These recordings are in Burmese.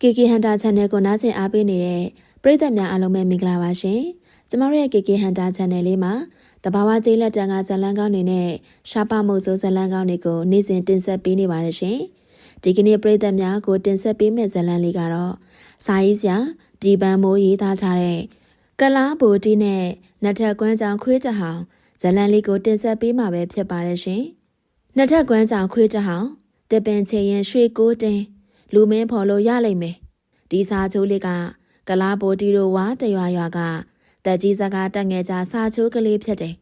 KK Hunter Channel ကိုနားဆင်အားပေးနေတဲ့ပရိသတ်များအားလုံးပဲမင်္ဂလာပါရှင်။ကျမတို့ရဲ့ KK Hunter Channel လေးမှာတဘာဝကျေးလက်တန်ကဇလန်းကောင်းတွေနဲ့ရှားပမှုဆိုးဇလန်းကောင်းတွေကိုနေ့စဉ်တင်ဆက်ပေးနေပါတယ်ရှင်။ဒီကနေ့ပရိသတ်များကိုတင်ဆက်ပေးမယ့်ဇလန်းလေးကတော့စာရေးဆရာပြည်ပန်းမိုးရေးသားထားတဲ့ကလားဘူတီနဲ့နတ်ထက်ကွမ်းကြောင်ခွေးကြဟောင်ဇလန်းလေးကိုတင်ဆက်ပေးမှာပဲဖြစ်ပါတယ်ရှင်။နတ်ထက်ကွမ်းကြောင်ခွေးကြဟောင်တစ်ပင်ချေရင်ရွှေကိုတင်း လူမင်းဖော်လို့ရလိမ့်မယ်ဒီစာချိုးလေးကကလားပိုတီတို့ဝါတရွာရွာကတက်ကြီးစကားတက်ငယ်ကြစာချိုးကလေးဖြစ်တယ်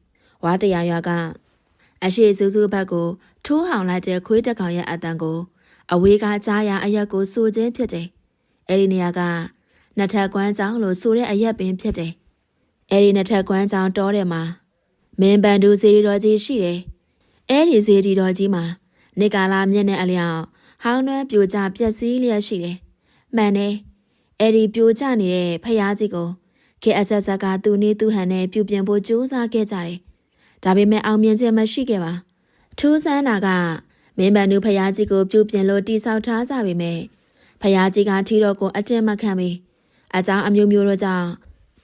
ဝါတရွာရွာကအရှိစုစုဘက်ကိုထိုးဟောင်လိုက်တဲ့ခွေးတက်ကောင်ရဲ့အတန်ကို အဝေးကကြားရအရက်ကိုစိုးခြင်းဖြစ်တယ်အဲ့ဒီနေရာကနှစ်ထပ်ကွမ်းကြောင်လို့ဆိုတဲ့အရက်ပင်ဖြစ်တယ်အဲ့ဒီနှစ်ထပ်ကွမ်းကြောင်တောတယ်မှာမင်းပန်တူစီရီတော်ကြီးရှိတယ်အဲ့ဒီစီရီတော်ကြီးမှာနေကာလာမြင့်တဲ့အလျောက် ဟောင်းနှွမ်းပြိုကျပျက်စီးလျက်ရှိတယ်။မှန်တယ်။အဲ့ဒီပြိုကျနေတဲ့ဖျားကြီးကိုခေအဆက်ဆက်ကသူနေသူဟန်နဲ့ပြုပြင်ဖို့ကြိုးစားခဲ့ကြတယ်။ဒါပေမဲ့အောင်မြင်ခြင်းမရှိခဲ့ပါ။ထူးဆန်းတာကမင်းဗန်နူဖျားကြီးကိုပြုပြင်လို့တိဆောက်ထားကြပေမဲ့ဖျားကြီးကထီတော်ကိုအတင်းမခံပြီ။အကြောင်းအမျိုးမျိုးတို့ကြောင့်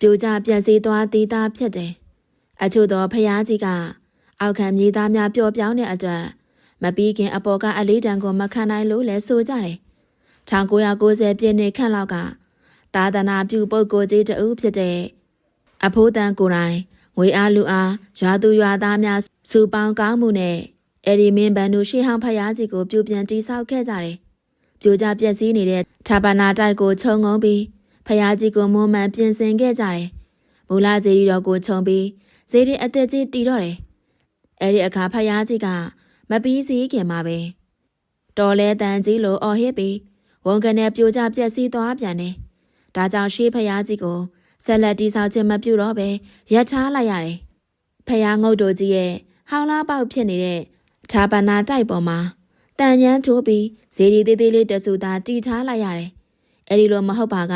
ပြိုကျပျက်စီးသွားသေးတာဖြစ်တယ်။အချို့သောဖျားကြီးကအောက်ခံမြေသားများပျော်ပြောင်းတဲ့အတွက် မပြီးခင်အပေါ်ကအလေးတန်းကိုမခံနိုင်လို့လဲဆိုကြတယ်။1990ပြည့်နှစ်ခန့်လောက်ကသာသနာပြုပုဂ္ဂိုလ်ကြီးတဦးဖြစ်တဲ့အဖိုးတန်ကိုယ်တိုင်ငွေအားလူအားရွာသူရွာသားများစုပေါင်းကောင်းမှုနဲ့အဲ့ဒီမင်းဘန်တို့ရှေးဟောင်းဖရားကြီးကိုပြုပြင်တိဆောက်ခဲ့ကြတယ်။ပြိုကျပျက်စီးနေတဲ့ထာပနာတိုက်ကိုခြုံငုံပြီးဖရားကြီးကိုမွမ်းမံပြင်ဆင်ခဲ့ကြတယ်။မူလဇေဒီတော်ကိုခြုံပြီးဇေဒီအသက်ကြီးတည်တော့တယ်။အဲ့ဒီအခါဖရားကြီးက မပြီးစီးခင်မှာပဲတော်လဲတန်ကြီးလိုအော်ဟစ်ပြီးဝန်ကနေပြိုကျပျက်စီးသွားပြန်တယ်။ဒါကြောင့်ရှေးဖျားကြီးကိုဆက်လက်တီဆောက်ခြင်းမပြုတော့ပဲရပ်ထားလိုက်ရတယ်။ဖျားငုတ်တို့ကြီးရဲ့ဟောင်းလားပေါက်ဖြစ်နေတဲ့ဌာပနာတိုက်ပေါ်မှာတန်ညန်းထိုးပြီးဇေဒီသေးသေးလေးတဆူသာတီထားလိုက်ရတယ်။အဲဒီလိုမဟုတ်ပါက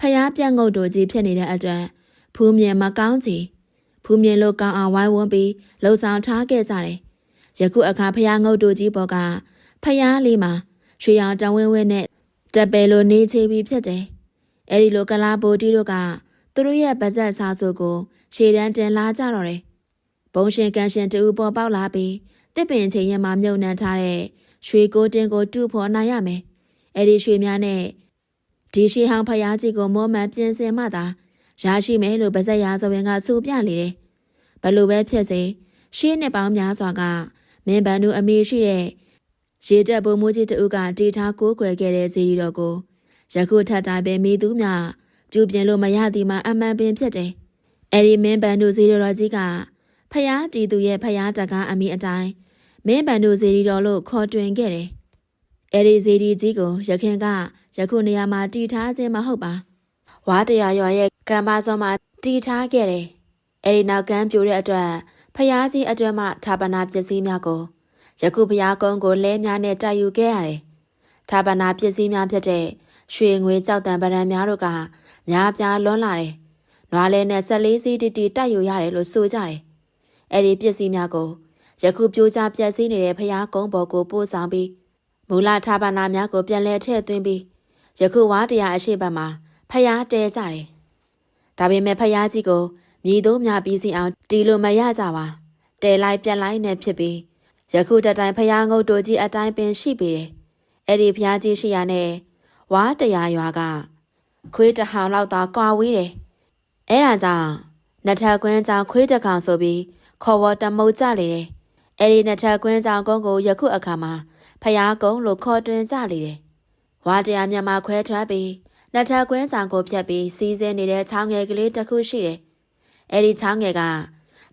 ဖျားပြန့်ငုတ်တို့ကြီးဖြစ်နေတဲ့အတွက်ဖူးမြင်မကောင်းချီဖူးမြင်လို့ကောင်းအောင်ဝိုင်းဝန်းပြီးလှုပ်ဆောင်ထားခဲ့ကြတယ် ယခုအခါဖျားငုတ်တို့ကြီးပေါ်ကဖျားလေးမှာရွှေရောင်တဝင်းဝင်းနဲ့တက်ပယ်လိုနေချပြီးဖြစ်တယ်။အဲဒီလိုကလာပိုတီတို့ကသူတို့ရဲ့ပါဇက်စားစုကိုရှေ့တန်းတင်လာကြတော့တယ်။ဘုံရှင်ကန်ရှင်တူပေါ်ပေါက်လာပြီးတစ်ပင်ချင်းရင်မှာမြုပ်နှံထားတဲ့ရွှေကိုတင်ကိုတူဖို့နိုင်ရမယ်။အဲဒီရွှေများနဲ့ဒီရှိဟောင်းဖျားကြီးကိုမောမှန်ပြင်ဆင်မှသာရရှိမယ်လို့ပါဇက်ရာဇဝင်ကဆိုပြလေတယ်။ဘလို့ပဲဖြစ်စေရှေးနှစ်ပေါင်းများစွာက မင်းဗန်နူအမေရှိတဲ့ရေတက်ဘုံမိုးကြီးတူကတီထားကိုးကွယ်ခဲ့တဲ့ဇီရီတော်ကိုယခုထပ်တိုင်းပဲမိသူများပြုပြင်လို့မရသည်မှာအမှန်ပင်ဖြစ်တယ်။အဲဒီမင်းဗန်နူဇီရီတော်ကြီးကဖျားတီသူရဲ့ဖျားတကားအမိအတိုင်းမင်းဗန်နူဇီရီတော်လို့ခေါ်တွင်ခဲ့တယ်။အဲဒီဇီရီကြီးကိုရခင်ကယခုနေရာမှာတီထားခြင်းမဟုတ်ပါ။ဝါတရာရွာရဲ့ကံပါစောမှာတီထားခဲ့တယ်။အဲဒီနောက်ကမ်းပြိုတဲ့အတွက် ဖျားကြီးအတွဲမှဌာပနာပစ္စည်းများကိုယခုဘုရားကုန်းကိုလဲများနဲ့တိုက်ယူခဲ့ရတယ်။ဌာပနာပစ္စည်းများဖြစ်တဲ့ရွှေငွေကြောက်တံပရံများတို့ကများပြားလွန်းလာတယ်။နွားလဲနဲ့14စီးတီတီတိုက်ယူရတယ်လို့ဆိုကြတယ်။အဲ့ဒီပစ္စည်းများကိုယခုပြိုကျပျက်စီးနေတဲ့ဘုရားကုန်းပေါ်ကိုပို့ဆောင်ပြီးမူလဌာပနာများကိုပြန်လဲထည့်သွင်းပြီးယခုဝါတရားအရှိတ်ဘက်မှာဖျားတဲကြတယ်။ဒါပေမဲ့ဖျားကြီးကို မြည်သုံးများပြီးစီအောင်တီလို့မရကြပါတဲလိုက်ပြက်လိုက်နဲ့ဖြစ်ပြီးယခုတတိုင်ဖျားငုတ်တို့ကြီးအတိုင်းပင်ရှိပေတယ်အဲ့ဒီဖျားကြီးရှိရနဲ့ဝါတရာရွာကခွေးတဟောင်လောက်သာကွာဝေးတယ်အဲ့ဒါကြောင့်နှစ်ထပ်ကွင်းကြောင့်ခွေးတကောင်ဆိုပြီးခေါ်ဝတမုတ်ကြလေတယ်အဲ့ဒီနှစ်ထပ်ကွင်းကြောင့်ကုန်းကိုယခုအခါမှာဖျားကုန်းလို့ခေါ်တွင်ကြလေတယ်ဝါတရာမြန်မာခွဲထွက်ပြီးနှစ်ထပ်ကွင်းကြောင့်ကိုဖြတ်ပြီးစီးစင်းနေတဲ့ချောင်းငယ်ကလေးတစ်ခုရှိတယ် အဲ့ဒီချောင်းငယ်က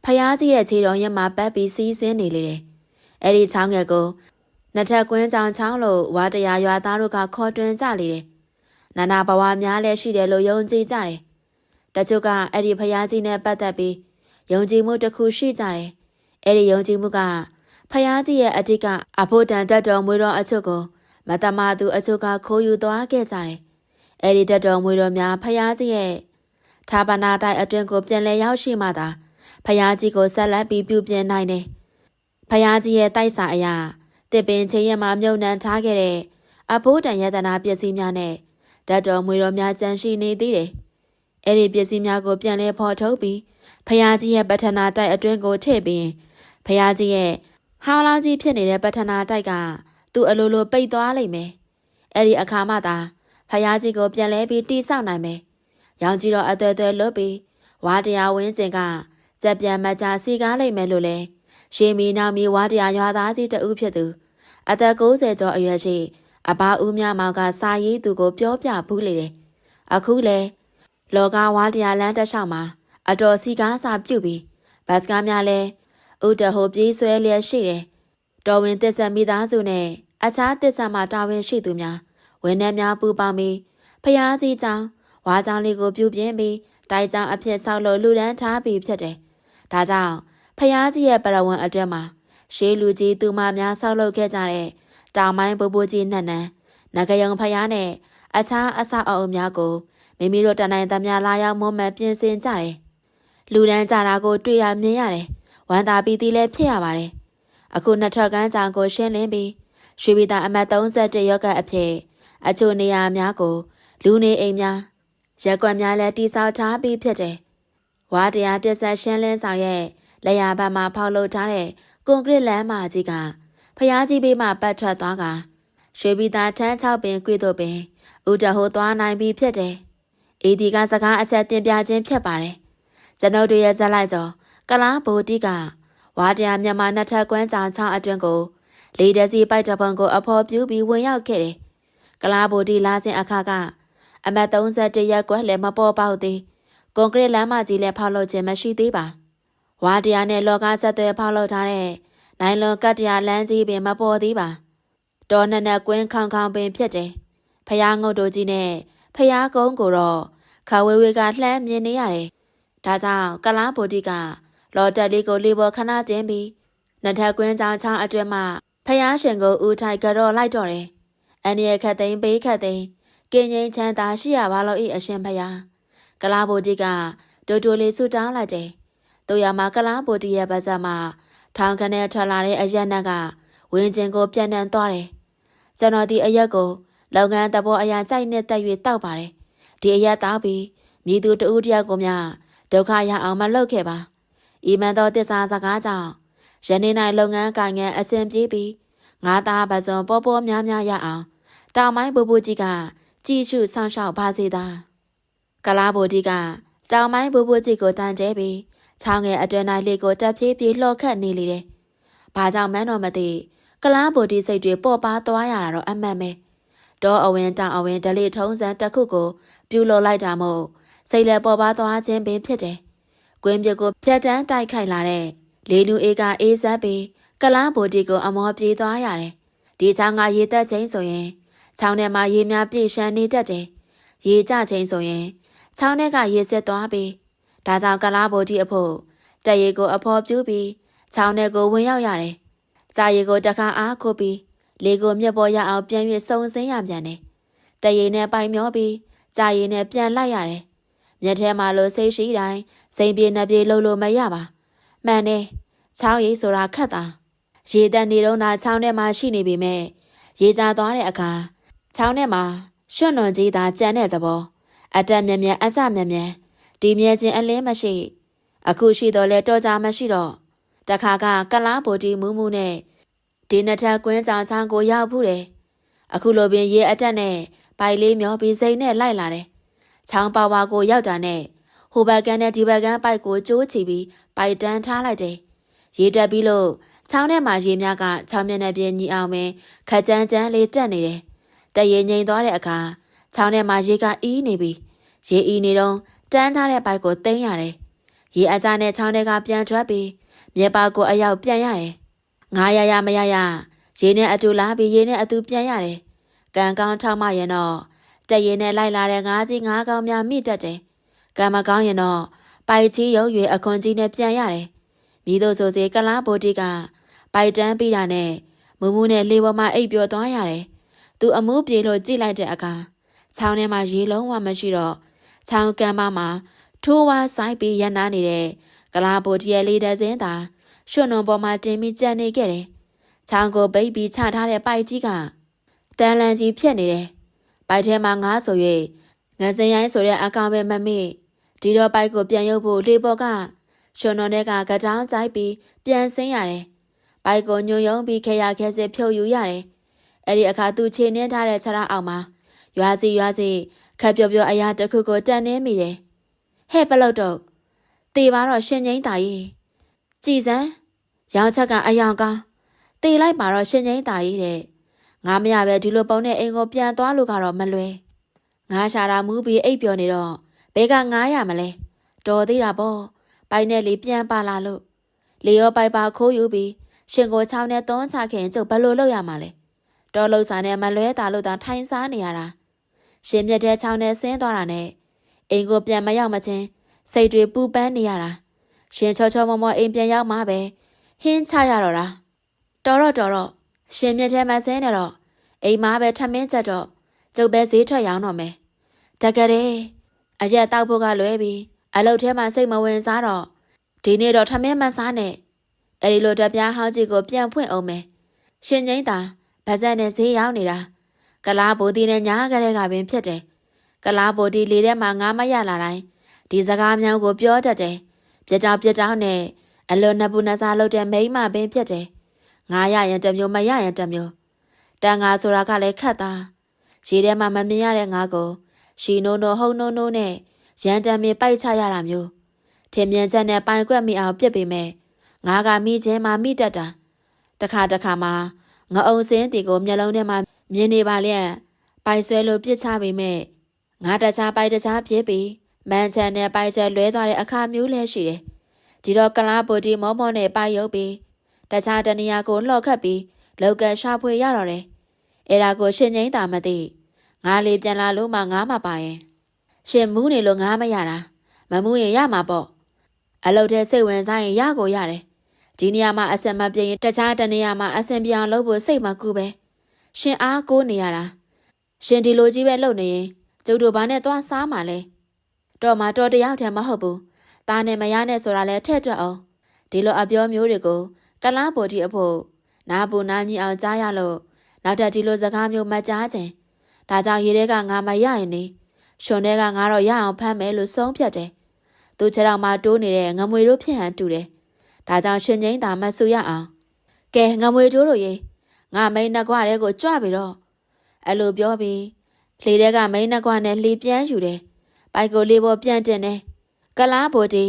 ဖယားကြီးရဲ့ခြေတော်ရက်မှာပတ်ပြီးစီးဆင်းနေလေတယ်။အဲ့ဒီချောင်းငယ်ကိုနှစ်ထပ်ကွင်းကြောင်ချောင်းလို့ဝါတရာရွာသားတို့ကခေါ်တွင်ကြလေတယ်။နာနာဘဝများလည်းရှိတယ်လို့ယုံကြည်ကြတယ်။တချို့ကအဲ့ဒီဖယားကြီးနဲ့ပတ်သက်ပြီးယုံကြည်မှုတစ်ခုရှိကြတယ်။အဲ့ဒီယုံကြည်မှုကဖယားကြီးရဲ့အတိကအဖို့တန်တက်တော်မွေတော်အချို့ကိုမတမသူအချို့ကခိုးယူသွားခဲ့ကြတယ်။အဲ့ဒီတက်တော်မွေတော်များဖယားကြီးရဲ့ ဌာပနာတိုက်အတွင်ကိုပြန်လဲရောက်ရှိမှသာဖယားကြီးကိုဆက်လက်ပြီးပြုပြင်နိုင်တယ်။ဖယားကြီးရဲ့တိုက်စာအရာတစ်ပင်ချင်းရမှာမြုံနှံထားခဲ့တဲ့အဖိုးတန်ယတနာပစ္စည်းများနဲ့ဓာတ်တော်မွေတော်များကြန့်ရှိနေသေးတယ်။အဲ့ဒီပစ္စည်းများကိုပြန်လဲဖော်ထုတ်ပြီးဖယားကြီးရဲ့ပထနာတိုက်အတွင်းကိုထည့်ပြီးဖယားကြီးရဲ့ဟောင်းလောင်းကြီးဖြစ်နေတဲ့ပထနာတိုက်ကသူ့အလိုလိုပိတ်သွားလိမ့်မယ်။အဲ့ဒီအခါမှသာဖယားကြီးကိုပြန်လဲပြီးတိဆောက်နိုင်မယ်။ ရောင်ကြီးတော်အသွဲသွဲလွတ်ပြီးဝါတရားဝင်းကျင်ကကြက်ပြန်မကြစီကားလိမ့်မယ်လို့လဲရှေမီနောက်မီဝါတရားရွာသားကြီးတဦးဖြစ်သူအသက်60ကျော်အရွယ်ရှိအဘဦးမြမောင်ကစာရေးသူကိုပြောပြဘူးလေတယ်။အခုလဲလောကဝါတရားလမ်းတစ်လျှောက်မှာအတော်စီကားစာပြုတ်ပြီးဘတ်စကားများလဲဥတဟိုပြေးဆွဲလျက်ရှိတယ်။တော်ဝင်တစ္ဆမိသားစုနဲ့အခြားတစ္ဆမှာတာဝန်ရှိသူများဝန်ထမ်းများပူပေါင်းပြီးဖျားကြီးကြောင် ဝါကြောင်လေးကိုပြုပြင်ပြီးတိုက်ကြောင်အဖြစ်ဆောက်လို့လူဒန်းထားပြီးဖြစ်တယ်။ဒါကြောင့်ဖျားကြီးရဲ့ပရဝဏ်အတွင်းမှာရှေးလူကြီးသူမများဆောက်လုပ်ခဲ့ကြတဲ့တောင်ပိုင်းဘိုးဘိုးကြီးနှက်နန်းနဂယုံဖျားနဲ့အခြားအဆောက်အအုံများကိုမိမိတို့တနိုင်သမျှလာရောက်မွမ်းမံပြင်ဆင်ကြတယ်။လူဒန်းကြတာကိုတွေ့ရမြင်ရတယ်။ဝမ်းသာပီတိလည်းဖြစ်ရပါတယ်။အခုနှစ်ထပ်ကန်းကြောင်ကိုရှင်းလင်းပြီးရွှေပြည်သာအမတ်31ရက်ကအဖြစ်အချို့နေရာများကိုလူနေအိမ်များ ရက်ကွက်များလည်းတိဆောက်ထားပြီးဖြစ်တယ်။ဝါတရားတစ္ဆက်ရှင်းလင်းဆောင်ရဲ့လက်ရဘက်မှာဖောက်လုပ်ထားတဲ့ကွန်ကရစ်လမ်းမကြီးကဖျားကြီးဘေးမှပတ်ထွက်သွားကရွှေပြည်သာထန်း6ပင်ကွေ့တို့ပင်ဥတဟိုသွားနိုင်ပြီဖြစ်တယ်။အေဒီကစကားအချက်တင်ပြခြင်းဖြစ်ပါတယ်။ကျွန်ုပ်တို့ရဲ့ဇက်လိုက်ကျော်ကလားဘူတိကဝါတရားမြန်မာနှစ်ထပ်ကွမ်းကြောင်ချောင်းအတွင်းကိုလေးတစီပိုက်တပုံကိုအဖော်ပြူပြီးဝင်ရောက်ခဲ့တယ်။ကလားဘူတိလာစဉ်အခါက အမတ်31ရက်ကွက်လည်းမပေါ်ပေါက်သေး။ကွန်ကရစ်လမ်းမကြီးလည်းဖောက်လုပ်ခြင်းမရှိသေးပါ။ဝါတရားနဲ့လောကဆက်သွဲဖောက်လုပ်ထားတဲ့နိုင်လွန်ကတ်တရားလမ်းကြီးပင်မပေါ်သေးပါ။တော်နက်နက်ကွင်းခေါင်ခေါင်ပင်ဖြစ်တယ်။ဖျားငုတ်တို့ကြီးနဲ့ဖျားကုန်းကိုတော့ခါဝေဝေကလှမ်းမြင်နေရတယ်။ဒါကြောင့်ကလားဗိုလ်တိကလော်တက်လေးကိုလေးပေါ်ခဏတင်ပြီးနှစ်ထပ်ကွင်းချောင်းချောင်းအတွင်းမှာဖျားရှင်ကိုဦးထိုက်ကြော်လိုက်တော့တယ်။အန်ရဲ့ခတ်သိမ်းပေးခတ်သိမ်း ကင်းငိမ့်ချမ်းသာရှိရပါလို့ဤအရှင်ဖျားကလားဗိုလ်တိကတိုးတိုးလေးဆူတောင်းလိုက်တယ်။တို့ရမှာကလားဗိုလ်တိရဲ့ပါဇက်မှာထောင်ခနဲ့ထွက်လာတဲ့အရက်နက်ကဝင်းကျင်ကိုပြန့်နှံ့သွားတယ်။ကျွန်တော်ဒီအရက်ကိုလုပ်ငန်းသဘောအရာကြိုက်နဲ့တက်၍တောက်ပါတယ်။ဒီအရက်တောက်ပြီးမိသူတဦးတယောက်ကိုမြဒုက္ခရအောင်မလုပ်ခဲ့ပါ။ဤမှန်သောတစ္ဆာစကားကြောင့်ယနေ့၌လုပ်ငန်းကိုင်ငန်းအဆင်ပြေပြီးငါသားပစုံပေါ်ပေါ်များများရအောင်တောင်မိုင်းဘူဘူကြီးက ကြည်ရှုဆောင်ရှောက်ပါစေသာ။ကလားဘူဒီကတောင်မိုင်းဘူဘူကြီးကိုတန်ကျဲပြီးချောင်းငယ်အတွင်း၌လေကိုတက်ပြေးပြေးလှော်ခတ်နေလေတယ်။ဘာကြောင့်မန်းတော့မသိကလားဘူဒီစိတ်တွေပေါ်ပါသွားရတာတော့အမှန်ပဲ။တောအဝင်းတောင်အဝင်းဒလေးထုံးစံတစ်ခုကိုပြုလုပ်လိုက်တာမို့စိတ်လည်းပေါ်ပါသွားခြင်းပင်ဖြစ်တယ်။ကွင်းပြကိုဖြတ်တန်းတိုက်ခိုက်လာတဲ့လေလူအေးကအေးဆက်ပြီးကလားဘူဒီကိုအမောပြေးသွားရတယ်။ဒီချောင်းကရေတက်ချင်းဆိုရင် ချောင်းထဲမှာရေများပြည့်ရှမ်းနေတတ်တယ်။ရေကျချင်းဆိုရင်ချောင်းထဲကရေစစ်သွားပြီးဒါကြောင့်ကလားဘိုဒီအဖို့တရေကိုအဖော်ပြူပြီးချောင်းထဲကိုဝင်ရောက်ရတယ်။ကြာရီကိုတခါအားခုပြီးလေကိုမြက်ပေါ်ရအောင်ပြန်၍စုံစင်းရပြန်တယ်။တရေနဲ့ပိုင်မျောပြီးကြာရီနဲ့ပြန်လိုက်ရတယ်။မြက်ထဲမှာလို့စိတ်ရှိတိုင်းစိန်ပြေနှပြေလှုပ်လို့မရပါ။မှန်တယ်။ချောင်းရီဆိုတာခက်တာ။ရေတက်နေတော့နာချောင်းထဲမှာရှိနေပေမဲ့ရေကျသွားတဲ့အခါ ချောင်းထဲမှာရွှွန့်ွန်ကြီးသာကြံတဲ့သဘောအတက်မြက်မြက်အကြမြက်မြက်ဒီမြဲခြင်းအလင်းမရှိ အခုရှိတော့လဲတော်ကြမရှိတော့တခါကကလားဘိုတီမူးမူးနဲ့ဒီနှစ်ထပ်ကွင်းကြောင်ချောင်းကိုရောက်ဘူးတယ်အခုလိုပင်ရေအတက်နဲ့ပိုက်လေးမျောပြီးစိန်နဲ့လိုက်လာတယ်ချောင်းပါဝါကိုရောက်တာနဲ့ဟိုဘက်ကန်နဲ့ဒီဘက်ကန်ပိုက်ကိုကျိုးချီပြီးပိုက်တန်းထားလိုက်တယ်ရေတက်ပြီးလို့ချောင်းထဲမှာရေများကချောင်းမျက်နှာပြင်ညီအောင်ပင်ခက်ကြမ်းကြမ်းလေးတက်နေတယ် တရေငိန်သွားတဲ့အခါချောင်းထဲမှာရေကအီးနေပြီရေအီးနေတော့တန်းထားတဲ့ဘိုက်ကိုသိမ်းရတယ်။ရေအကြနဲ့ချောင်းတွေကပြန်ထွက်ပြီးမြေပါကိုအရောက်ပြန်ရတယ်။ငါရရမရရရေနဲ့အတူလာပြီးရေနဲ့အတူပြန်ရတယ်။ကံကောင်းထောက်မရင်တော့တရေနဲ့လိုက်လာတဲ့ငါးကြီးငါးကောင်များမိတတ်တယ်။ကံမကောင်းရင်တော့ပိုက်ချီရုပ်ရွေအခွန်ကြီးနဲ့ပြန်ရတယ်။မိတို့ဆိုစီကလားဘိုတီကပိုက်တန်းပြီးတာနဲ့မူမူနဲ့လေပေါ်မှာအိပ်ပျော်သွားရတယ်။ သူအမှုပြေလို့ကြည့်လိုက်တဲ့အခါချောင်းထဲမှာရေလုံးဝမရှိတော့ချောင်းကမ်းပါမှာထိုးဝါဆိုင်ပြီးရန်နာနေတဲ့ကလာဘိုတရဲ့လေးတစင်းသာရွှွနုံပေါ်မှာတင်ပြီးကြံနေခဲ့တယ်။ချောင်းကိုပိတ်ပြီးချထားတဲ့ပိုက်ကြီးကတန်လန်ကြီးဖြစ်နေတယ်။ပိုက်ထဲမှာငါဆို၍ငစင်ရိုင်းဆိုတဲ့အကောင်ပဲမမိဒီတော့ပိုက်ကိုပြန်ရုပ်ဖို့လေပေါ်ကရှင်တော်တဲ့ကကတောင်းကြိုက်ပြီးပြန်ဆင်းရတယ်ပိုက်ကိုညွန်ယုံပြီးခေရခဲစစ်ဖြုတ်ယူရတယ် အဲ့ဒီအခါသူခြေနှင်းထားတဲ့ခြေထောက်အောက်မှာရွာစီရွာစီခက်ပြော့ပြော့အရာတစ်ခုကိုတန်နှင်းမိတယ်ဟဲ့ပလုတ်တော့တေပါတော့ရှင်ငိမ့်တာကြီးကြည်စမ်းရောင်ချက်ကအယောင်ကောင်းတေလိုက်ပါတော့ရှင်ငိမ့်တာကြီးတဲ့ငါမရပဲဒီလိုပုံနဲ့အိမ်ကိုပြန်သွားလို့ကတော့မလွယ်ငါရှာတာမူးပြီးအိပ်ပျော်နေတော့ဘဲကငားရမလဲတော်သေးတာပေါ့ပိုင်နဲ့လေးပြန်ပါလာလို့လေရောပိုက်ပါခိုးယူပြီးရှင်ကိုချောင်းနဲ့သွန်းချခင်ကျုပ်ဘယ်လိုလုပ်ရမှာလဲ တော်လုံးစာနဲ့မလွဲတာလို့သာထိုင်စားနေရတာရှင်မြက်တဲ့ချောင်းနဲ့ဆင်းသွားတာနဲ့အိမ်ကိုပြန်မရောက်မချင်းစိတ်တွေပူပန်းနေရတာရှင်ချောချောမောမောအိမ်ပြန်ရောက်မှပဲဟင်းချရတော့တာတော်တော့တော်တော့ရှင်မြက်ထဲမှာဆင်းနေတော့အိမ်မှာပဲထမင်းချက်တော့ကျုပ်ပဲဈေးထွက်ရောင်းတော့မယ်တကယ်တည်းအရက်တောက်ဖို့ကလွဲပြီးအလုပ်ထဲမှာစိတ်မဝင်စားတော့ဒီနေ့တော့ထမင်းမစားနဲ့အဲ့ဒီလိုတပြားဟောင်းကြီးကိုပြန်ဖွင့်အောင်မယ်ရှင်ငိမ့်တာ ဗဇက်နဲ့ဈေးရောက်နေတာကလားဘူတီနဲ့ညားကလေးကပင်ဖြစ်တယ်ကလားဘူတီလေထဲမှာငါမရလာတိုင်းဒီစကားများကိုပြောတတ်တယ်ပြတောင်ပြတောင်နဲ့အလွန်နှစ်ပူနှစ်စားလုပ်တဲ့မိန်းမပင်ဖြစ်တယ်ငါရရင်တစ်မျိုးမရရင်တစ်မျိုးတန်ငါဆိုတာကလည်းခတ်သားရေထဲမှာမမြင်ရတဲ့ငါကိုရှီနိုးနိုးဟုံနိုးနိုးနဲ့ရန်တမ်းမြေပိုက်ချရတာမျိုးထင်မြင်ချက်နဲ့ပိုင်ကွက်မိအောင်ပြစ်ပေမဲ့ငါကမိချင်းမှမိတတ်တာတခါတခါမှာ ငအုံစင်းတီကိုမျက်လုံးထဲမှာမြင်နေပါလျက်ပိုက်ဆွဲလို့ပြစ်ချပေမဲ့ငါတခြားပိုက်တခြားဖြစ်ပြီးမန်ချန်နဲ့ပိုက်ချက်လွဲသွားတဲ့အခါမျိုးလည်းရှိတယ်ဒီတော့ကလားပိုတီမောမောနဲ့ပိုက်ရုပ်ပြီးတခြားတနေရာကိုလှော့ခတ်ပြီးလောက်ကရှာဖွေရတော့တယ်အဲ့ဒါကိုရှင်ငိမ့်တာမသိငါလေးပြန်လာလို့မှငါမပါရင်ရှင်မူးနေလို့ငါမရတာမမူးရင်ရမှာပေါ့အလုပ်ထဲစိတ်ဝင်စားရင်ရကိုရတယ် ဒီနေရာမှာအဆင်မပြေရင်တခြားတနေရာမှာအဆင်ပြေအောင်လုပ်ဖို့စိတ်မကူပဲရှင်အားကိုးနေရတာရှင်ဒီလိုကြီးပဲလုပ်နေရင်ကျုပ်တို့ဘာနဲ့သွားစားမှာလဲတော့မှတော်တယောက်တည်းမဟုတ်ဘူးตาနဲ့မရနဲ့ဆိုတာလဲထည့်တွက်အောင်ဒီလိုအပြောမျိုးတွေကိုကလားပေါ်တီအဖို့နာပူနာညီအောင်ကြားရလို့နောက်ထပ်ဒီလိုစကားမျိုးမကြားခြင်းဒါကြောင့်ရေထဲကငါမရရင်နေရှင်ထဲကငါတော့ရအောင်ဖမ်းမယ်လို့ဆုံးဖြတ်တယ်သူခြေထောက်မှာတိုးနေတဲ့ငမွေတို့ဖြစ်ဟန်တူတယ် ဒါကြောင့်ရှင်ငိမ့်တာမဆူရအောင်ကဲငမွေတို့တို့ရေငါမိန်နှကွတဲ့ကိုကြွပြီတော့အဲ့လိုပြောပြီးလှေထဲကမိန်နှကွနဲ့လှေပြန်ယူတယ်ပိုက်ကိုလေးပေါ်ပြန်တင်တယ်ကလားဘိုတီ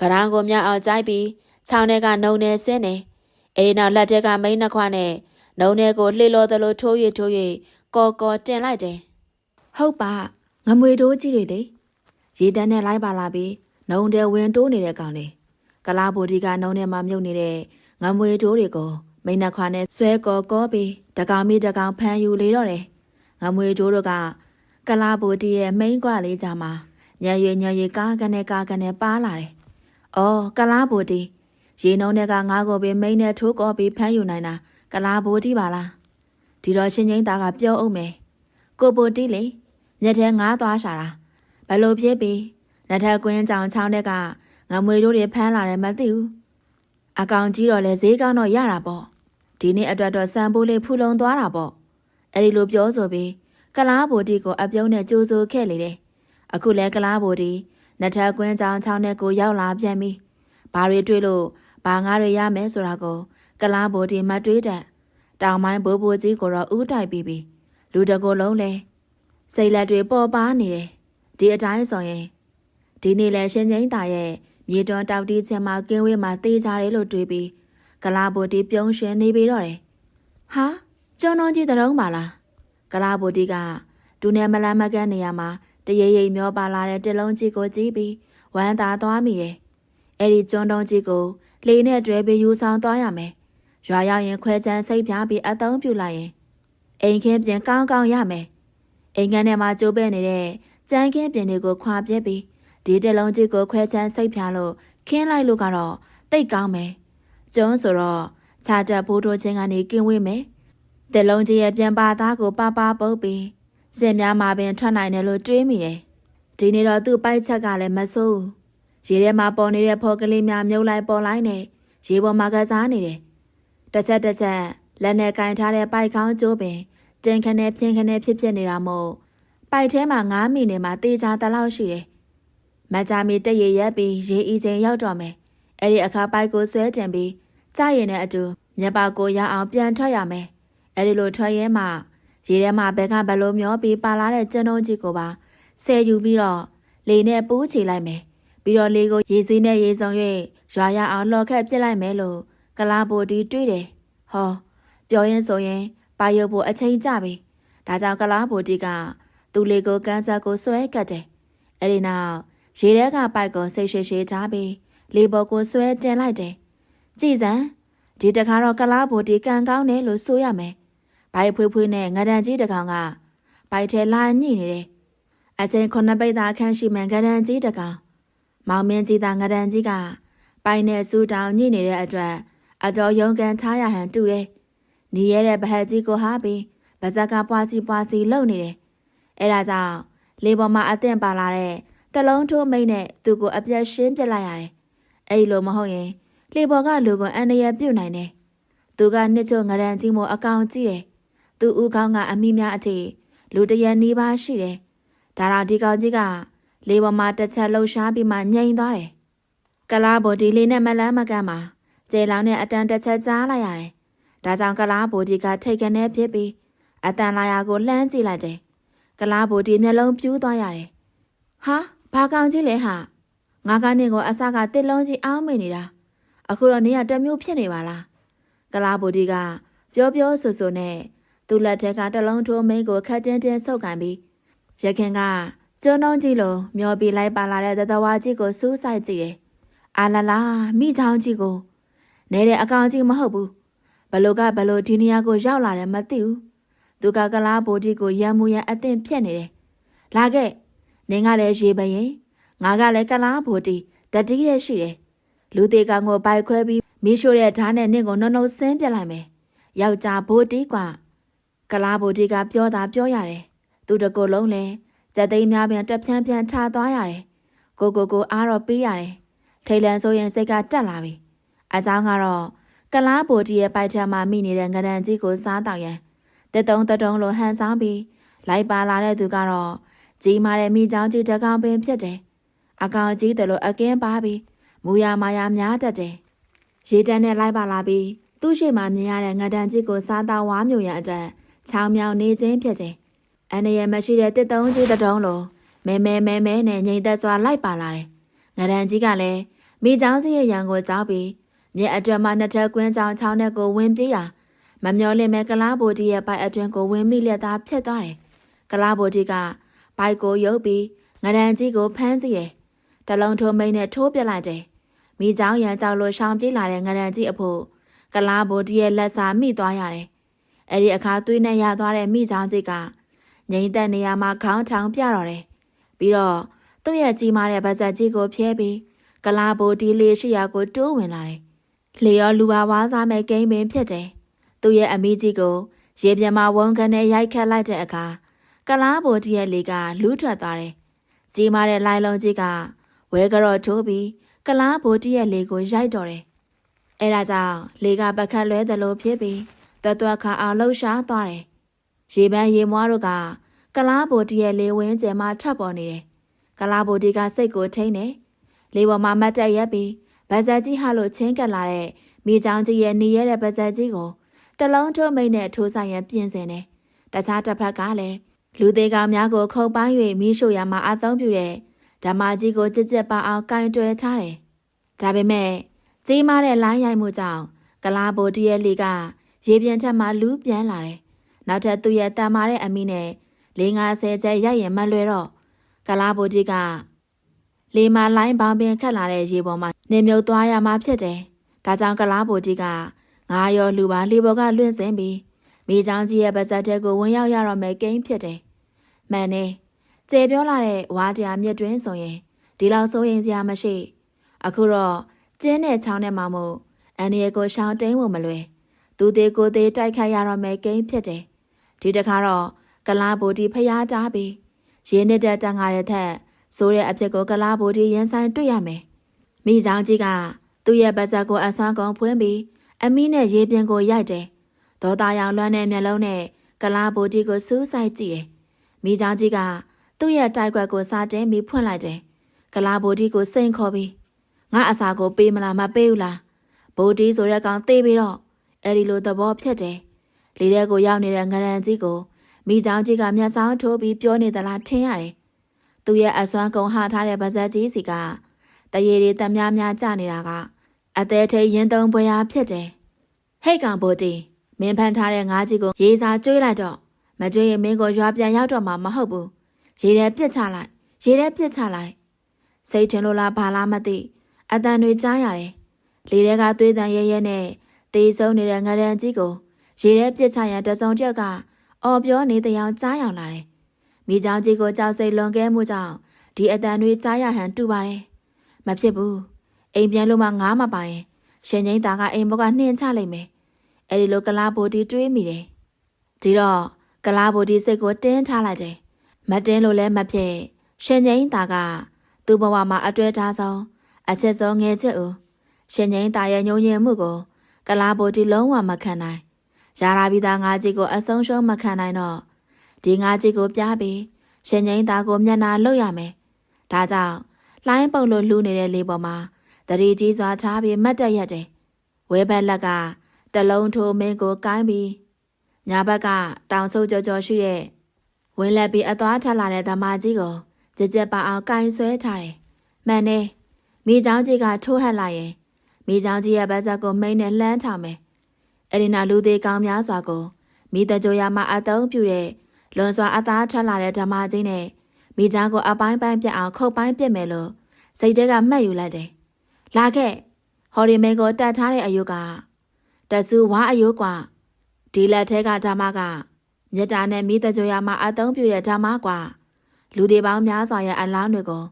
ကရန်ကိုမြောက်အောင်ကြိုက်ပြီးခြောင်းထဲကနှုံနေဆင်းတယ်အဲဒီနောက်လက်ထက်ကမိန်နှခွနဲ့နှုံထဲကိုလှေလော်သလိုထိုး၍ထိုး၍ကော်ကော်တင်လိုက်တယ်ဟုတ်ပါငမွေတိုးကြီးတွေလေရေတန်းနဲ့လိုက်ပါလာပြီးနှုံတဲ့ဝင်တိုးနေတဲ့ကောင်လေး ကလားဘူဒီကနှုံထဲမှာမြုပ်နေတဲ့ငမွေတိုးတွေကိုမိန်နှခွနဲ့ဆွဲကော်ကော်ပြီးတကောင်မိတကောင်ဖမ်းယူလေတော့တယ်ငမွေတိုးတို့ကကလားဘူဒီရဲ့မိန်ကွာလေးကြမှာညံရွညံရွကားကနေကားကနေပါလာတယ်။အော်ကလားဘူတီရေနှုံးတွေကငါ့ကိုပဲမိန်နဲ့ထိုးကောပြီးဖမ်းယူနိုင်တာကလားဘူတီပါလား။ဒီတော့ရှင်ငိမ့်သားကပြောအောင်မယ်။ကိုဘူတီလေညက်ထဲငါးသွားရှာတာဘယ်လိုဖြစ်ပြီးလက်ထက်ကွင်းကြောင်ချောင်းတဲ့က ငမွေတို့တွေဖမ်းလာတယ်မသိဘူး။အကောင်ကြီးတော့လေဈေးကောင်းတော့ရတာပေါ့။ဒီနေ့အတွက်တော့စံပိုးလေးဖူလုံသွားတာပေါ့။အဲ့ဒီလိုပြောဆိုပြီးကလားဘူတီကိုအပြုံးနဲ့ကြိုးစိုးခဲ့လေတယ်။အခုလဲကလားဘူတီနှစ်ထပ်ကွင်းချောင်းချောင်းနဲ့ကိုရောက်လာပြန်ပြီ။ဘာတွေတွေ့လို့ဘာငါးတွေရမယ်ဆိုတာကိုကလားဘူတီမတွေးတတ်။တောင်ပိုင်းဘိုးဘိုးကြီးကိုတော့ဥတိုက်ပြီးပြီ။လူတကိုယ်လုံးလဲစိတ်လက်တွေပေါ်ပါနေတယ်။ဒီအတိုင်းဆိုရင်ဒီနေ့လဲရှင်ချင်းတာရဲ့ မြေတွန်းတောက်တီးချင်မှာကင်းဝေးမှာတေးကြတယ်လို့တွေးပြီးကလာဘူတီပြုံးရှင်နေပြီးတော့တယ်။ဟာကျွန်းတော်ကြီးတရုံးပါလား။ကလာဘူတီကဒူနယ်မလန်မကန်းနေရမှာတရေရိပ်မျောပါလာတဲ့တလုံးကြီးကိုကြည့်ပြီးဝမ်းသာသွားမိတယ်။အဲ့ဒီကျွန်းတုံးကြီးကိုလေနဲ့တွဲပြီးယူဆောင်သွားရမယ်။ရွာရောက်ရင်ခွဲချမ်းစိတ်ပြားပြီးအသုံးပြုလိုက်ရင်အိမ်ခင်းပြင်ကောင်းကောင်းရမယ်။အိမ်ခန်းထဲမှာကျိုးပဲ့နေတဲ့ကြမ်းခင်းပြင်တွေကိုခွာပြက်ပြီး ဒီတလုံးကြီးကိုခွဲချမ်းစိတ်ပြားလို့ခင်းလိုက်လို့ကတော့တိတ်ကောင်းမယ်။ကျွန်းဆိုတော့ခြာတက်ဖိုးထိုးခြင်းကနေကင်းဝေးမယ်။တလုံးကြီးရဲ့ပြန်ပါသားကိုပပပုတ်ပြီးစင်များမှာပင်ထွက်နိုင်တယ်လို့တွေးမိတယ်။ဒီနေ့တော့သူ့ပိုက်ချက်ကလည်းမဆိုးဘူး။ရေထဲမှာပေါ်နေတဲ့ဖော်ကလေးများမြုပ်လိုက်ပေါ်လိုက်နဲ့ရေပေါ်မှာကစားနေတယ်။တစ်ချက်တစ်ချက်လက်နဲ့ကင်ထားတဲ့ပိုက်ခေါင်းကျိုးပင်တင်ခနဲ့ဖြင်းခနဲ့ဖြစ်ဖြစ်နေတာမို့ပိုက်ထဲမှာ9မိနစ်မှတေချာတလောက်ရှိတယ် မကြမီတရေရက်ပြီးရေအီချင်းရောက်တော့မယ်အဲ့ဒီအခါပိုက်ကိုဆွဲတင်ပြီးကြရင်နဲ့အတူမြက်ပါကိုရအောင်ပြန်ထွက်ရမယ်အဲ့ဒီလိုထွက်ရဲမှရေထဲမှာဘက်ကဘလို့မျောပြီးပါလာတဲ့ကျွန်းုံကြီးကိုပါဆယ်ယူပြီးတော့လေနဲ့ပူးချလိုက်မယ်ပြီးတော့လေကိုရေစည်းနဲ့ရေစုံ၍ရွာရအောင်လှော်ခက်ပြစ်လိုက်မယ်လို့ကလာပိုတီတွေးတယ်ဟောပြောရင်ဆိုရင်ပါရုပ်ဖို့အချိန်ကြပြီဒါကြောင့်ကလာပိုတီကသူ့လေကိုကန်းဆက်ကိုဆွဲကတ်တယ်အဲ့ဒီနောက် ရေထဲကပိုက်ကိုစိတ်ရှိရှိထားပြီးလေပေါ်ကိုဆွဲတင်လိုက်တယ်ကြည်စံဒီတခါတော့ကလာပိုတီကန်ကောင်းတယ်လို့ဆိုရမယ်ဘိုက်ဖွေးဖွေးနဲ့ငဒန်ကြီးတကောင်ကဘိုက်ထဲလာညှိနေတယ်အချိန်ခုနှစ်ပိတ်သားခန့်ရှိမှန်ငဒန်ကြီးတကောင်မောင်မင်းကြီးသားငဒန်ကြီးကပိုင်နဲ့စူတောင်ညှိနေတဲ့အတွက်အတော်ရုံကန်ထားရဟန်တူတယ်။နေရတဲ့ဗဟက်ကြီးကိုဟာပြီးဗဇက်ကပွားစီပွားစီလှုပ်နေတယ်။အဲဒါကြောင့်လေပေါ်မှာအသင့်ပါလာတဲ့ တလုံးထိုးမိတ်နဲ့သူ့ကိုအပြတ်ရှင်းပြစ်လိုက်ရတယ်။အဲဒီလိုမဟုတ်ရင်လေပေါ်ကလူကိုအန္တရာယ်ပြုတ်နိုင်တယ်။သူကနှစ်ချို့ငရန်ကြီးမို့အကောင်ကြည့်တယ်။သူ့ဦးခေါင်းကအမိများအထိလူတရက်နီးပါးရှိတယ်။ဒါတော့ဒီကောင်ကြီးကလေပေါ်မှာတစ်ချက်လှုပ်ရှားပြီးမှငြိမ်သွားတယ်။ကလားဘော်ဒီလေးနဲ့မလန်းမကန်းမှာကျေလောင်နဲ့အတန်တစ်ချက်ကြားလိုက်ရတယ်။ဒါကြောင့်ကလားဘိုဒီကထိတ်ကနေဖြစ်ပြီးအတန်လာယာကိုလှမ်းကြည့်လိုက်တယ်။ကလားဘိုဒီမျက်လုံးပြူးသွားရတယ်။ဟာ ဘာကောင်ကြီးလဲဟာငါကနင့်ကိုအစကတစ်လုံးကြီးအောင်းမိနေတာ။အခုတော့နေရတမျိုးဖြစ်နေပါလား။ကလားဘိုဒီကပြောပြောဆိုဆိုနဲ့သူ့လက်ထက်ကတလုံးထိုးမိန်းကိုခတ်တင်းတင်းဆုပ်ကန်ပြီးရခင်ကကျွန်းတုံးကြီးလိုမျောပြီးလိုက်ပါလာတဲ့သတဝါကြီးကိုစူးစိုက်ကြည့်တယ်။အာလာလာမိချောင်းကြီးကိုနဲတဲ့အကောင်ကြီးမဟုတ်ဘူးဘလို့ကဘလို့ဒီနေရာကိုရောက်လာတယ်မသိဘူးသူကကလားဘိုဒီကိုရံမူရံအသင့်ဖြက်နေတယ်လာခဲ့ နင်ကလည်းရေပရင်ငါကလည်းကလားဘိုဒီတတိတဲ့ရှိတယ်လူသေးကောင်ကိုပိုက်ခွဲပြီးမီးရှို့တဲ့ဓာတ်နဲ့နင့်ကိုနှုံနှုံဆင်းပြလိုက်မယ်ယောက်ျားဘိုဒီကွာကလားဘိုဒီကပြောတာပြောရတယ်သူတကိုယ်လုံးလဲကြက်သိမ်းများပြန်တက်ဖြန်းဖြန်းထားသွားရတယ်ကိုကိုကိုအားတော့ပေးရတယ်ထိတ်လန့်ဆိုရင်စိတ်ကတက်လာပြီအကြောင်းကတော့ကလားဘိုတီရဲ့ပိုက်ထက်မှမိနေတဲ့ငရန်ကြီးကိုစားတော့ရန်တက်တုံးတက်တုံးလိုဟန်ဆောင်ပြီးလိုက်ပါလာတဲ့သူကတော့ ကြီးမာတဲ့မိချောင်းကြီးတကောင်ပင်ဖြစ်တယ်။အကောင်ကြီးတယ်လို့အကင်းပါပြီးမူရမာယာများတတ်တယ်။ရေတန်းနဲ့လိုက်ပါလာပြီးသူ့ရှိမှမြင်ရတဲ့ငဒန်ကြီးကိုစားတော့ဝါမျိုးရန်အတွက်ချောင်းမြောင်နေခြင်းဖြစ်တယ်။အနေရမရှိတဲ့တစ်တုံးကြီးတစ်တုံးလိုမဲမဲမဲမဲနဲ့ငိမ့်သက်စွာလိုက်ပါလာတယ်။ငဒန်ကြီးကလည်းမိချောင်းကြီးရဲ့ရန်ကိုကြောက်ပြီးမြက်အတွင်မှနှစ်ထပ်ကွင်းချောင်းချောင်းနဲ့ကိုဝင်ပြေးရာမမျောလင့်မဲ့ကလားဘိုဒီရဲ့ပိုက်အတွင်ကိုဝင်မိလက်သားဖြတ်သွားတယ်။ကလားဘိုဒီက ပိုက်ကိုရုပ်ပြီးငရန်ကြီးကိုဖမ်းစီတယ်။တလုံးထိုးမိန်နဲ့ထိုးပြလိုက်တယ်။မိချောင်းရန်ကြောက်လို့ရှောင်ပြေးလာတဲ့ငရန်ကြီးအဖို့ကလားဘိုဒီရဲ့လက်စာမိသွားရတယ်။အဲ့ဒီအခါသွေးနဲ့ရသွားတဲ့မိချောင်းကြီးကငိမ့်သက်နေရာမှာခေါင်းထောင်ပြတော့တယ်။ပြီးတော့သူ့ရဲ့ကြီးမားတဲ့ဗဇက်ကြီးကိုဖျဲပြီးကလားဘိုဒီလေးရှိရာကိုတိုးဝင်လာတယ်။လေရောလူပါဝါးစားမဲ့ဂိမ်းပင်ဖြစ်တယ်။သူ့ရဲ့အမိကြီးကိုရေပြမဝုန်းခနဲ့ရိုက်ခတ်လိုက်တဲ့အခါ ကလားဘိုတီရဲ့လေကလူးထွက်သွားတယ်။ကြီးမားတဲ့လိုင်လုံးကြီးကဝဲကြော့ထိုးပြီးကလားဘိုတီရဲ့လေကိုရိုက်တော်တယ်။အဲဒါကြောင့်လေကပခတ်လွဲသလိုဖြစ်ပြီးတွတ်တွတ်ခါအောင်လှုပ်ရှားသွားတယ်။ရေပန်းရေမွားတို့ကကလားဘိုတီရဲ့လေဝင်းကျဲမှာထပ်ပေါ်နေတယ်။ကလားဘိုတီကစိတ်ကိုထိန်းတယ်။လေပေါ်မှာမတ်တက်ရက်ပြီးဗဇက်ကြီးဟာလို့ချင်းကပ်လာတဲ့မိချောင်းကြီးရဲ့နေရတဲ့ဗဇက်ကြီးကိုတလုံးထိုးမိတ်နဲ့ထိုးဆိုင်ရန်ပြင်ဆင်တယ်။တခြားတစ်ဖက်ကလည်း လူသေးကောင်များကိုခုံပိုင်း၍မိရှို့ရမှာအသုံးပြုတဲ့ဓမ္မကြီးကိုကြစ်ကြစ်ပါအောင်ကင်တွယ်ထားတယ်။ဒါပေမဲ့ကြီးမားတဲ့လိုင်းရိုက်မှုကြောင့်ကလာဘိုတီရဲ့လေကရေပြင်ထက်မှလူးပြန်လာတယ်။နောက်ထပ်သူ့ရဲ့တန်မာတဲ့အမိနဲ့50ကျဲရိုက်ရင်မလွယ်တော့ကလာဘိုတီကလေမာလိုင်းပေါင်းပင်ခတ်လာတဲ့ရေပေါ်မှာနေမြုပ်သွားရမှာဖြစ်တယ်။ဒါကြောင့်ကလားဘိုကြီးကငါရောလူပါလေပေါ်ကလွင့်စင်ပြီးမိချောင်းကြီးရဲ့ပါဇက်တဲ့ကိုဝင်ရောက်ရတော့မယ်ကိန်းဖြစ်တယ်။ မှန်နေ။ကျေပြောလာတဲ့ဝါတရားမြစ်တွင်းဆိုရင်ဒီလောက်စိုးရင်စရာမရှိ။အခုတော့ကျင်းတဲ့ချောင်းထဲမှာမို့အန်ရီကိုရှောင်းတိန်ဖို့မလွယ်။သူသေးကိုသေးတိုက်ခိုက်ရတော့မယ်ကိန်းဖြစ်တယ်။ဒီတခါတော့ကလားဘိုဒီဖျားတားပြီးရင်းနေတဲ့တန်ငါတဲ့ထက်ဆိုတဲ့အဖြစ်ကိုကလားဘိုဒီရင်ဆိုင်တွေ့ရမယ်။မိချောင်းကြီးကသူ့ရဲ့ပါဇက်ကိုအဆွမ်းကုန်ဖွင့်ပြီးအမီးနဲ့ရေပြင်ကိုရိုက်တယ်။ဒေါ်သားရောင်လွှမ်းတဲ့မျက်လုံးနဲ့ကလားဘိုဒီကိုစူးစိုက်ကြည့်တယ်။ မိချောင်းကြီးကသူ့ရဲ့တိုက်ကွက်ကိုစားတင်းပြီးဖွင့်လိုက်တယ်ကလာဘိုဒီကိုစိန်ခေါ်ပြီးငါအစာကိုပေးမလားမပေးဘူးလားဘိုဒီဆိုတဲ့ကောင်သေးပြီးတော့အဲ့ဒီလိုသဘောဖြစ်တယ်လေထဲကိုရောက်နေတဲ့ငရန်ကြီးကိုမိချောင်းကြီးကမျက်စောင်းထိုးပြီးပြောနေသလားထင်ရတယ်သူ့ရဲ့အစွမ်းကုန်ဟထားတဲ့ပါဇက်ကြီးစီကတရေတွေတများများကျနေတာကအသေးထိတ်ရင်သုံးပွဲအားဖြစ်တယ်ဟိတ်ကောင်ဘိုဒီမင်းဖန်ထားတဲ့ငါးကြီးကိုရေးစားကျွေးလိုက်တော့ မကျွေးရင်မင်းကိုရွာပြန်ရောက်တော့မှာမဟုတ်ဘူးရေထဲပြစ်ချလိုက်ရေထဲပြစ်ချလိုက်စိတ်ထင်လို့လားဘာလားမသိအတန်တွေကြားရတယ်လေထဲကသွေးတန်ရဲရဲနဲ့တေးဆုံးနေတဲ့ငရန်ကြီးကိုရေထဲပြစ်ချရန်တစုံတစ်ယောက်ကအော်ပြောနေတဲ့အောင်ကြားရောက်လာတယ်မိချောင်းကြီးကိုကြောက်စိတ်လွန်ကဲမှုကြောင့်ဒီအတန်တွေကြားရဟန်တူပါတယ်မဖြစ်ဘူးအိမ်ပြန်လို့မှငားမပါရင်ရှင်ချင်းသားကအိမ်ဘောကနှင်းချလိုက်မယ်အဲ့ဒီလိုကလားဘိုတီတွေးမိတယ်ဒီတော့ ကလားဘိုတီစိတ်ကိုတင်းထားလိုက်တယ်မတင်းလို့လည်းမဖြစ်ရှင်ချင်းသားကသူ့ဘဝမှာအတွေ့အထားဆုံးအချက်ဆုံးငယ်ချက်ဦးရှင်ချင်းသားရဲ့ညှို့ညင်မှုကိုကလားဘိုတီလုံးဝမခံနိုင်ရာရာပြီးသားငါးကြီးကိုအဆုံးရှုံးမခံနိုင်တော့ဒီငါးကြီးကိုပြားပြီးရှင်ချင်းသားကိုမျက်နာလှုပ်ရမယ်ဒါကြောင့်လှိုင်းပုတ်လို့လှူနေတဲ့လေပေါ်မှာတရီကြီးစွာချပြီးမတ်တက်ရက်တယ်ဝဲဘက်လက်ကတလုံးထိုးမင်းကိုကိုင်းပြီး ညာဘက်ကတောင်ဆုပ်ကြော်ကြော်ရှိတဲ့ဝင်းလက်ပြီးအသွားထလာတဲ့ဓမ္မကြီးကိုကြက်ကြက်ပါအောင်ကင်ဆွဲထားတယ်မှန်တယ်မိချောင်းကြီးကထိုးဟက်လိုက်ရင်မိချောင်းကြီးရဲ့ဗတ်ဆက်ကိုမိန်းနဲ့လှမ်းထောင်မယ်အဲ့ဒီနောက်လူသေးကောင်းများစွာကိုမိတကြိုရမှာအတုံးပြူတဲ့လွန်စွာအသားထွက်လာတဲ့ဓမ္မကြီးနဲ့မိချောင်းကိုအပိုင်းပိုင်းပြတ်အောင်ခုတ်ပိုင်းပြစ်မယ်လို့စိတ်ထဲကမှတ်ယူလိုက်တယ်လာခဲ့ဟော်ရီမင်းကိုတတ်ထားတဲ့အယုကတဆူဝါအယုကွာ ဒီလက်ထဲကဓမ္မကမြတ်တာနဲ့မိတကြွရမှာအတုံးပြတဲ့ဓမ္မကွာလူတွေပေါင်းများစွာရဲ့အလောင်းတွေကို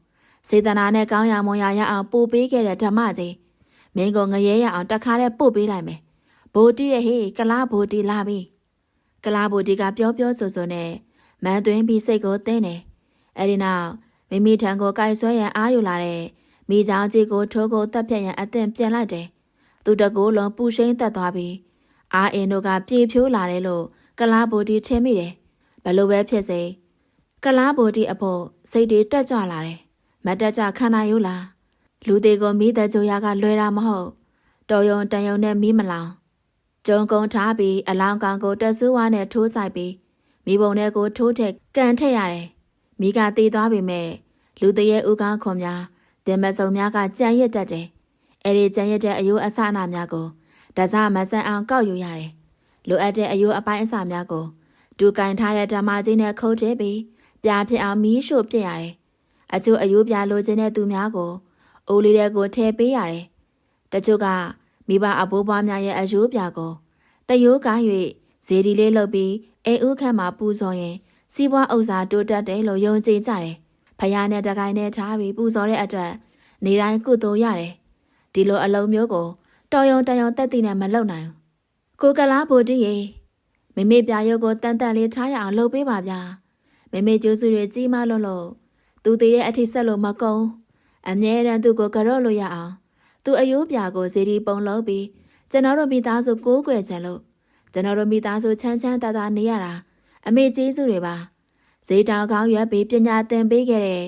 စေတနာနဲ့ကောင်းရမွန်ရရအောင်ပို့ပေးခဲ့တဲ့ဓမ္မကြီးမင်းကိုငရဲရအောင်တခါတည်းပို့ပေးလိုက်မယ်ဘိုးတီးရဲ့ဟေးကလားဘိုးတီးလာပြီကလားဘိုးတီးကပြောပြောဆိုဆိုနဲ့မန်းသွင်းပြီးစိတ်ကိုတင်းတယ်အဲ့ဒီနောက်မိမိထံကိုကြိုက်ဆွဲရန်အားယူလာတဲ့မိချောင်းကြီးကိုထိုးကိုတက်ပြက်ရန်အသင့်ပြန်လိုက်တယ်။သူတကိုယ်လုံးပူရှိန်တက်သွားပြီး အာအင်တို့ကပြေဖြိုးလာတယ်လို့ကလားဘိုဒီထင်မိတယ်။ဘလို့ပဲဖြစ်စေကလားဘိုဒီအဖို့စိတ်တွေတက်ကြွလာတယ်။မတက်ကြခန္ဓာယူလားလူသေးကိုမိသက်ကြိုရကလွဲတာမဟုတ်တော်ယုံတန်ယုံနဲ့မိမလောင်ကျုံကုန်းထားပြီးအလောင်းကောင်ကိုတက်ဆူးဝါနဲ့ထိုးဆိုင်ပြီးမိဘုံထဲကိုထိုးထက်ကန်ထက်ရတယ်။မိကတည်သွားပြီမဲ့လူတရဲ့ဥကောင်းခွန်များတင်မဆုံများကကြံရစ်တတ်တယ်။အဲ့ဒီကြံရစ်တဲ့အယိုးအဆအနာများကို ဒဇမဆန်အောင်ကောက်ယူရတယ်။လိုအပ်တဲ့အယိုးအပိုင်းအစများကိုတူကင်ထားတဲ့ဓမ္မကြီးနဲ့ခုတ်ထည့်ပြီးပြာဖြစ်အောင်မီးရှို့ပြစ်ရတယ်။အချို့အယိုးပြလိုချင်တဲ့သူများကိုအိုးလေးတွေကိုထည့်ပေးရတယ်။တချို့ကမိဘအဘိုးဘွားများရဲ့အယိုးပြကိုတယိုးကိုင်း၍ဇေဒီလေးလုပ်ပြီးအိမ်ဦးခန့်မှာပူဇော်ရင်စီးပွားဥစ္စာတိုးတက်တယ်လို့ယုံကြည်ကြတယ်။ဖယားနဲ့တကိုင်းနဲ့ထားပြီးပူဇော်တဲ့အတွက်နေတိုင်းကုသိုလ်ရတယ်။ဒီလိုအလုံးမျိုးကို တော်ယုံတန်ယုံတက်တည်နဲ့မလုပ်နိုင်ဘူး။ကိုကလားဘိုတီရေမိမိပြရုပ်ကိုတန်တန်လေးထားရအောင်လုပ်ပေးပါဗျာ။မိမိကျိုးစုတွေကြီးမားလွန်းလို့သူတည်တဲ့အထိဆက်လို့မကုန်းအမြဲတမ်းသူ့ကိုကြော့လို့ရအောင်သူအယိုးပြကိုဇေဒီပုံလုံးပြီးကျွန်တော်တို့မိသားစုကိုးကွယ်ချင်လို့ကျွန်တော်တို့မိသားစုချမ်းချမ်းသာသာနေရတာအမေကျေးဇူးတွေပါဇေတောင်ကောင်းရွက်ပြီးပညာသင်ပေးခဲ့တဲ့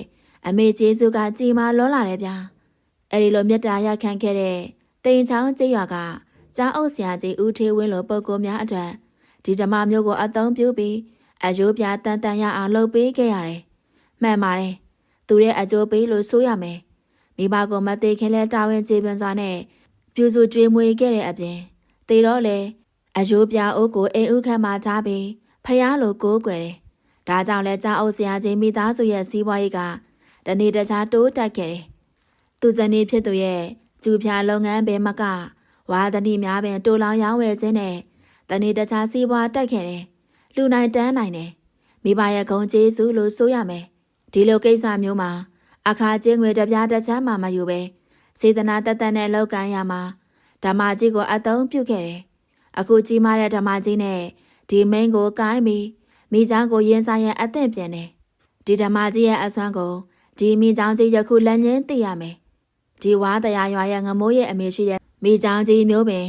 အမေကျေးဇူးကကြည်မာလွန်လာတယ်ဗျာအဲ့ဒီလိုမေတ္တာရခံခဲ့တဲ့ တိန်ချောင်းကျေးရွာကကြားအုပ်ဆရာကြီးဦးထေးဝင်းလိုပုဂ္ဂိုလ်များအတွက်ဒီဓမ္မမျိုးကိုအသုံးပြုပြီးအကျိုးပြတန်တန်ရအောင်လုပ်ပေးခဲ့ရတယ်မှန်ပါတယ်သူရဲ့အကျိုးပေးလို့ဆိုရမယ်မိဘကိုမသိခင်လဲတာဝန်ကျေပွန်စွာနဲ့ပြူစုကြွေးမွေခဲ့တဲ့အပြင်တေတော့လေအယိုးပြအိုးကိုအိမ်ဥခန့်မှာထားပြီးဖျားလိုကိုးကွယ်တယ်။ဒါကြောင့်လဲကြားအုပ်ဆရာကြီးမိသားစုရဲ့စီးပွားရေးကတနေ့တခြားတိုးတက်ခဲ့တယ်။သူဇနီးဖြစ်သူရဲ့ ကျူဖြာလုပ်ငန်းပင်မကဝါသနီများပင်တိုးလောင်ရောင်းဝယ်ခြင်းနဲ့တနေ့တခြားစီးပွားတက်ခဲ့တယ်။လူနိုင်တန်းနိုင်တယ်။မိဘရဲ့ဂုံကျေးဇူးလို့ဆိုရမယ်။ဒီလိုကိစ္စမျိုးမှာအခါချင်းငွေတပြားတစ်ချမ်းမှမယူပဲစေတနာတသက်နဲ့လောက်ကန်ရမှာဓမ္မကြီးကိုအသုံးပြုခဲ့တယ်။အခုကြီးမားတဲ့ဓမ္မကြီးနဲ့ဒီမင်းကိုကိုင်းပြီးမိချောင်းကိုရင်ဆိုင်ရန်အသင့်ပြင်တယ်။ဒီဓမ္မကြီးရဲ့အစွမ်းကိုဒီမိချောင်းကြီးယခုလက်ငင်းသိရမယ်။ ဒီဝါတရားရွာရဲ့ငမိုးရဲ့အမေရှိတဲ့မိချောင်းကြီးမျိုးပင်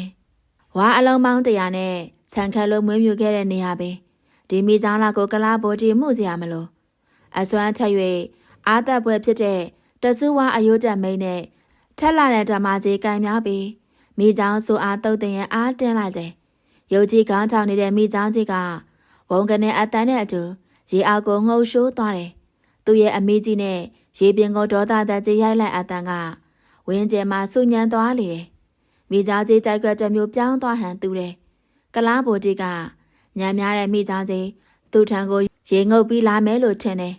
ဝါအလုံးပေါင်းတရားနဲ့ဆန်ခတ်လို့မွေးမြူခဲ့တဲ့နေရာပင်ဒဒီမိချောင်းလာကိုကလားဘောတီမှုစရာမလို့အစွမ်းထက်၍အာသက်ပွဲဖြစ်တဲ့တဆူဝါအယုဒ္ဓမိန်နဲ့ထက်လာတဲ့ဓမ္မကြီးကံများပြီးမိချောင်းဆိုအားတုတ်တင်ရအားတင်းလိုက်တယ်ရုပ်ကြီးကောင်းထောင်နေတဲ့မိချောင်းကြီးကဝုံကနေအတန်းနဲ့အတူရေအောက်ကိုငုံရှိုးသွားတယ်သူ့ရဲ့အမေကြီးနဲ့ရေပြင်ကိုဒေါသတက်ကြီးရိုက်လိုက်အတန်းက ဝင်းကျဲမှာစူညံသွားလေတယ်မိချောင်းကြီးတိုက်ကွက်တစ်မျိုးပြောင်းသွားဟန်တူတယ်ကလားဘောတီကညံများတဲ့မိချောင်းကြီးသူ့ထံကိုရေငုပ်ပြီးလာမယ်လို့ထင်တယ်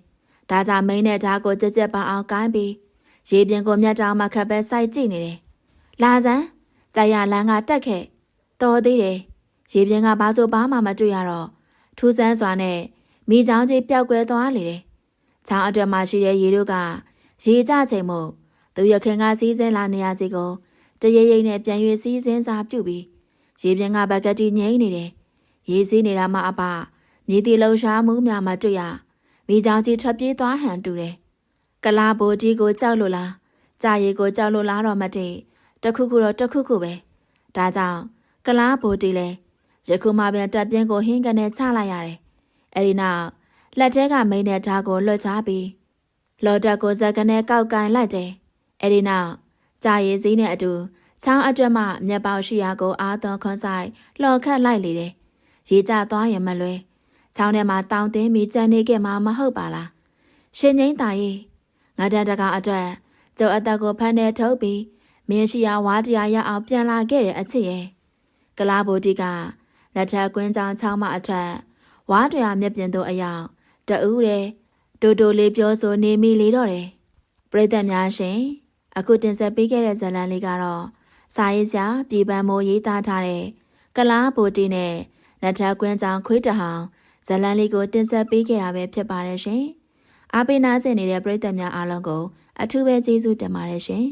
ဒါကြောင့်မိန်းနဲ့ဓာတ်ကိုကြက်ကြက်ပအောင်ကိုင်းပြီးရေပြင်ကိုမြတ်တောင်မှခက်ပဲစိုက်ကြည့်နေတယ်လာစမ်းကြိုင်ရလန်းကတက်ခဲ့တော်သေးတယ်ရေပြင်ကဘာဆိုဘာမှမတွေ့ရတော့ထူးဆန်းစွာနဲ့မိချောင်းကြီးပျောက်ကွယ်သွားလေတယ်။ချောင်းအတွင်းမှာရှိတဲ့ရေတို့ကရေကြချိန်မို့ သူရခင်ကစီးစင်းလာနေရစီကိုတရရိပ်နဲ့ပြန်၍စီးစင်းစာပြုတ်ပြီးရေပြင်ကဘကတိငိမ့်နေတယ်။ရေစီးနေတာမှအပမြေတီလှရှားမှုများမတွေ့ရမိချောင်းကြီးထွက်ပြေးသွားဟန်တူတယ်။ကလာဘိုဒီကိုကြောက်လို့လားကြာရီကိုကြောက်လို့လားတော့မသိတခုခုတော့တခုခုပဲ။ဒါကြောင့်ကလားဘိုဒီလဲယခုမှပြန်တက်ပြင်းကိုဟင်းကနေချလိုက်ရတယ်။အဲဒီနောက်လက်ထဲကမိန်းတဲ့ဓာတ်ကိုလွတ်ချပြီးလော်တက်ကိုဇက်ကနေကောက်ကန်လိုက်တယ်။ အဲဒီနောက်ကြာရည်စည်းနဲ့အတူချောင်းအတွက်မှမျက်ပေါက်ရှိရာကိုအာသွန်ခွန်ဆိုင်လှော်ခတ်လိုက်လေတယ်။ရေကျသွားရင်မလွဲ။ချောင်းထဲမှာတောင်တင်းပြီးကြံနေခဲ့မှာမဟုတ်ပါလား။ရှင်ငိမ့်တာရေးငါတန်တကာအတွက်ကျုပ်အသက်ကိုဖမ်းနေထုတ်ပြီးမင်းရှိရာဝါတရားရအောင်ပြန်လာခဲ့တဲ့အချစ်ရဲ့ကလာဘူတီကလက်ထက်ကွင်းကြောင်ချောင်းမအထက်ဝါတရားမျက်ပြင်သို့အရောက်တအူးတဲ့တူတူလေးပြောဆိုနေမိလေတော့တယ်ပရိသတ်များရှင် အခုတင်ဆက်ပေးခဲ့တဲ့ဇာတ်လမ်းလေးကတော့စာရေးဆရာပြည်ပန်းမိုးရေးသားထားတဲ့ကလားဘူတီနဲ့လက်ထက်ကွင်းကြောင်ခွေးတဟောင်ဇာတ်လမ်းလေးကိုတင်ဆက်ပေးခဲ့တာပဲဖြစ်ပါတယ်ရှင်အားပေးနာဆင်နေတဲ့ပရိသတ်များအားလုံးကိုအထူးပဲကျေးဇူးတင်ပါတယ်ရှင်